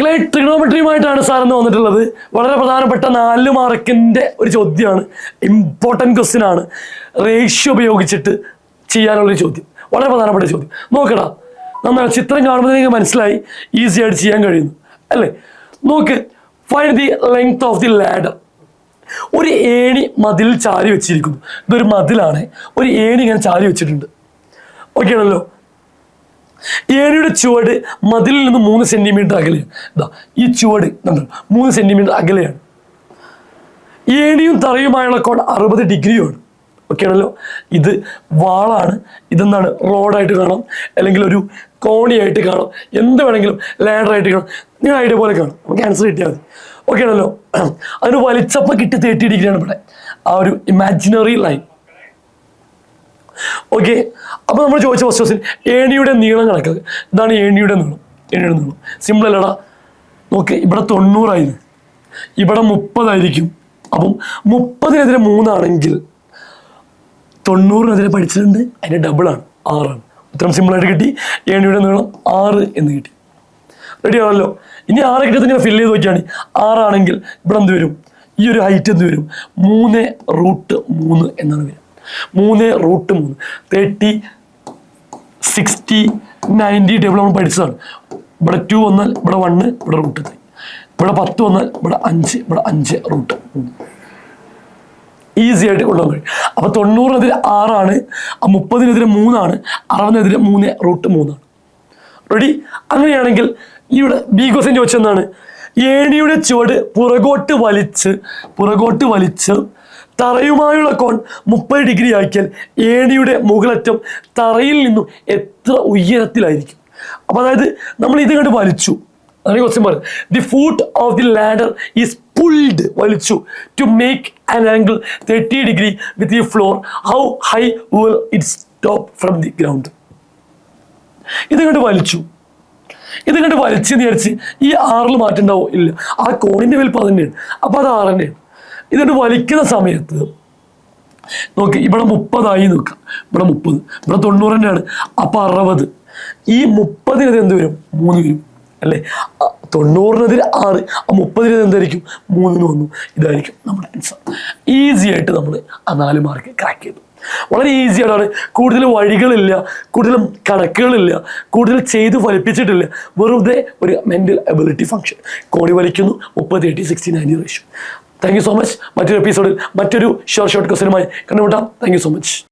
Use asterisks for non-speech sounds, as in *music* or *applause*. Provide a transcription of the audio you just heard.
മക്കളെ ട്രിഗണോമെട്രിയുമായിട്ടാണ് സാർ എന്ന് വന്നിട്ടുള്ളത്. വളരെ പ്രധാനപ്പെട്ട നാല് മാർക്കിന്റെ ഒരു ചോദ്യമാണ്. ഇമ്പോർട്ടന്റ് ക്വസ്റ്റ്യൻ ആണ്. റേഷ്യോ ഉപയോഗിച്ചിട്ട് ചെയ്യാനുള്ളൊരു ചോദ്യം. വളരെ പ്രധാനപ്പെട്ട ചോദ്യം. നോക്കടാ നമ്മൾ ചിത്രം കാണുമ്പോൾ നിങ്ങൾക്ക് മനസ്സിലായി. ഈസി ആയിട്ട് ചെയ്യാൻ കഴിയുന്നു. അല്ലേ? നോക്ക് find the length of the ladder ഒരു ഏണി മതിൽ ചാരി വെച്ചിരിക്കുന്നു. ഇതൊരു മതിലാണ്. ഒരു ഏണി ഇങ്ങനെ ചാരി വെച്ചിട്ടുണ്ട്. ഓക്കെ ആണല്ലോ ഏണിയുടെ ചുവട് മതിലിൽ നിന്ന് മൂന്ന് സെന്റിമീറ്റർ അകലെയാണ്. ഇതാ ഈ ചുവട് മൂന്ന് സെന്റിമീറ്റർ അകലെയാണ്. ഏണിയും തറയുമായുള്ള കോൺ അറുപത് ഡിഗ്രിയുമാണ് ഓക്കെ ആണല്ലോ? ഇത് വാളാണ്. ഇതെന്താണ്? റോഡായിട്ട് കാണാം. അല്ലെങ്കിൽ ഒരു കോണിയായിട്ട് കാണാം. എന്ത് വേണമെങ്കിലും ലാഡറായിട്ട് കാണാം. നിങ്ങൾ ഐഡിയ പോലെ കാണാം. നമുക്ക് ആൻസർ കിട്ടിയാൽ മതി. ഓക്കെ ആണല്ലോ? *clears throat* അതിന് വലിച്ചപ്പം കിട്ടി തേർട്ടി ഡിഗ്രിയാണ് ഇവിടെ. ആ ഒരു ഇമാജിനറി ലൈൻ ഓക്കെ അപ്പോൾ നമ്മൾ ചോദിച്ച ഫസ്റ്റ് ക്വസ്റ്റ്യൻ ഏണിയുടെ നീളം കണക്കാക്കുക ഇതാണ് ഏണിയുടെ നീളം. ഏണിയുടെ നീളം. സിമ്പിൾ അല്ലടാ. നോക്ക് ഇവിടെ തൊണ്ണൂറായിരുന്നു ഇവിടെ മുപ്പതായിരിക്കും. അപ്പം മുപ്പതിനെതിരെ മൂന്നാണെങ്കിൽ തൊണ്ണൂറിനെതിരെ പഠിച്ചിട്ടുണ്ട് അതിന്റെ ഡബിളാണ് ആറാണ്. ഉത്തരം സിമ്പിളായിട്ട് കിട്ടി. ഏണിയുടെ നീളം ആറ് എന്ന് കിട്ടി. റെഡി ആണല്ലോ? ഇനി ആറ് കിട്ടിയത് ഇങ്ങനെ ഫില്ല് ചെയ്ത് നോക്കിയാണ്. ആറാണെങ്കിൽ ഇവിടെ എന്ത് വരും? ഈ ഒരു ഹൈറ്റ് എന്ത് വരും? മൂന്ന് റൂട്ട് മൂന്ന് എന്നാണ് വരിക. മൂന്ന് റൂട്ട് മൂന്ന്. തേർട്ടി സിക്സ്റ്റി നയന്റി ടേബിൾ നമ്മൾ പഠിച്ചതാണ്. ഇവിടെ ടു വന്നാൽ ഇവിടെ വണ്ണ് ഇവിടെ റൂട്ട് ത്രീ ഇവിടെ പത്ത് വന്നാൽ ഇവിടെ അഞ്ച് ഇവിടെ അഞ്ച് റൂട്ട് ഈസി ആയിട്ട് കൊണ്ടുപോകാൻ കഴിയും അപ്പോൾ തൊണ്ണൂറിനെതിരെ ആറാണ് ആ മുപ്പതിനെതിരെ മൂന്നാണ് അറുപതിനെതിരെ മൂന്ന് റൂട്ട് മൂന്നാണ് റെഡി അങ്ങനെയാണെങ്കിൽ ഇവിടെ ബി ക്വസ്റ്റ്യൻ ചോദിച്ചെന്നാണ് ഏണിയുടെ ചുവട് പുറകോട്ട് വലിച്ച് പുറകോട്ട് വലിച്ച് തറയുമായുള്ള കോൺ മുപ്പത് ഡിഗ്രി ആക്കിയാൽ ഏണിയുടെ മുകളറ്റം തറയിൽ നിന്നും എത്ര ഉയരത്തിലായിരിക്കും? അപ്പോൾ അതായത് നമ്മൾ ഇത് കണ്ട് വലിച്ചു. അതാണ് ക്വസ്റ്റ്യൻ പറയുന്നത് the foot of the ladder is pulled വലിച്ചു. To make an angle thirty degree with the floor how high will it top from the ground ഇത് കണ്ട് വലിച്ചു. ഇത് കണ്ട് വലിച്ചെന്ന് വിചാരിച്ച് ഈ ആറിൽ മാറ്റം ഉണ്ടാവും? ഇല്ല. ആ കോണിന്റെ വലിപ്പം അത് തന്നെയാണ് അപ്പൊ അത് ആറ് തന്നെയാണ് ഇതുകൊണ്ട് വലിക്കുന്ന സമയത്ത്. നോക്ക് ഇവിടെ മുപ്പതായി നോക്കാം ഇവിടെ മുപ്പത്. ഇവിടെ തൊണ്ണൂറ് തന്നെയാണ്. അപ്പോൾ അറുപത്. ഈ മുപ്പതിനത് എന്ത് വരും? മൂന്ന് വരും. അല്ലേ? തൊണ്ണൂറിനെതിരെ ആറ്. ആ മുപ്പതിനത് എന്തായിരിക്കും? മൂന്നിന് വന്നു. ഇതായിരിക്കും നമ്മുടെ ആൻസർ ഈസി ആയിട്ട് നമ്മൾ ആ നാല് മാർക്ക് ക്രാക്ക് ചെയ്തു. വളരെ ഈസിയാണ് കൂടുതൽ വഴികളില്ല കൂടുതൽ കണക്കുകളില്ല കൂടുതൽ ചെയ്ത് ഫലിപ്പിച്ചിട്ടില്ല. വെറുതെ ഒരു മെന്റൽ എബിലിറ്റി ഫംഗ്ഷൻ കോടി വലിക്കുന്നു മുപ്പത് eighty sixty ninety ratio thank you so much മറ്റൊരു എപ്പിസോഡിൽ മറ്റൊരു ഷോർട്ട് ഷോർട്ട് ക്വസ്റ്റനുമായി കണ്ടുമുട്ടാം. Thank you so much